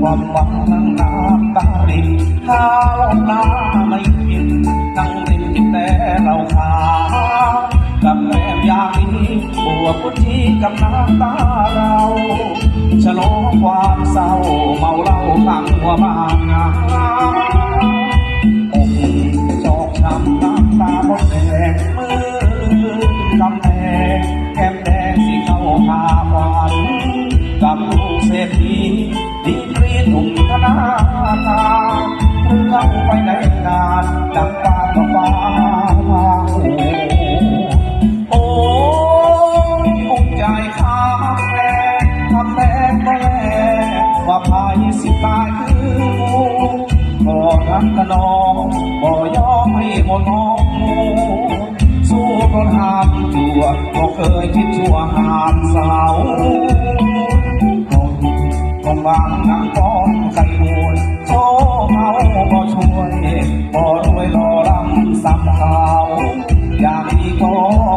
ความหวังนั่งน้ำตารินข้าวปลาไม่กินนั่งรินแต่เราขาวกับแม่ยามีบัวพุชีกับน้ำตาเราฉลองความเศร้าเมาเหล้าขังหัวบางงา ศรษฐีดีกรีหนุ่มธนาคารเรื่องไปในนานดังการประฟ้าโอ้ยอุ้งใจข้าแม่ทำแม่ก็แลว่าพายสิตายคืองูขอรักกันน้องบ่ยอมให้หมดน้องมูสู้ทนหามจัวบ่เคยคิดชั่วหามสาว คนบางนางก้อนไข่มวยโชเมาบ่ช่วยบ่รวยรอลำสับขาวอยากมีก็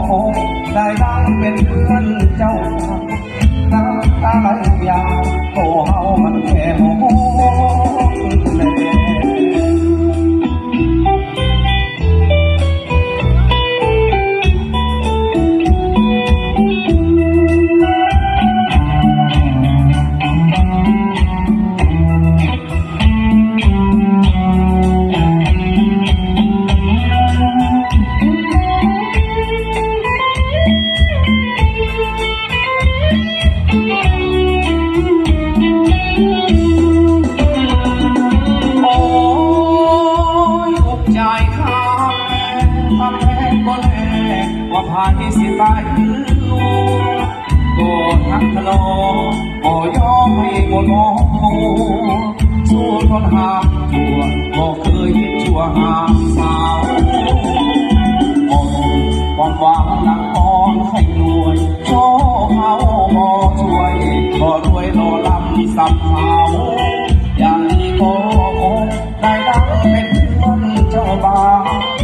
คงได้ดังเป็นเพื่อนเจ้าน้ำตาไหลาพายสิตายคือลูกโกดทักทะโลบ่ยอมให้บนมองมูสู้ทนหามจัวบ่เคยคิดชั่วหาสาวโอ้ความหวังนักปอนให้รวยโชว์เขาบ่ช่วยบ่รวยรอลำสับเขาอย่างนี้ก็คงได้ดังเป็นเพื่อนเจ้าบ่าว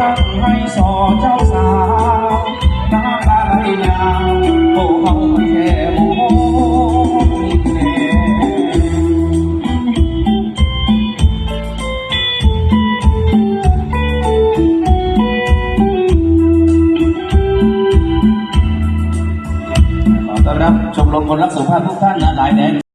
khắc hay sò cháu xào đã ra đây nhà cô hồng trẻ bố mẹ. ต้อนรับชมรมคนรักสุขภาพทุกท่านนะหลายแดง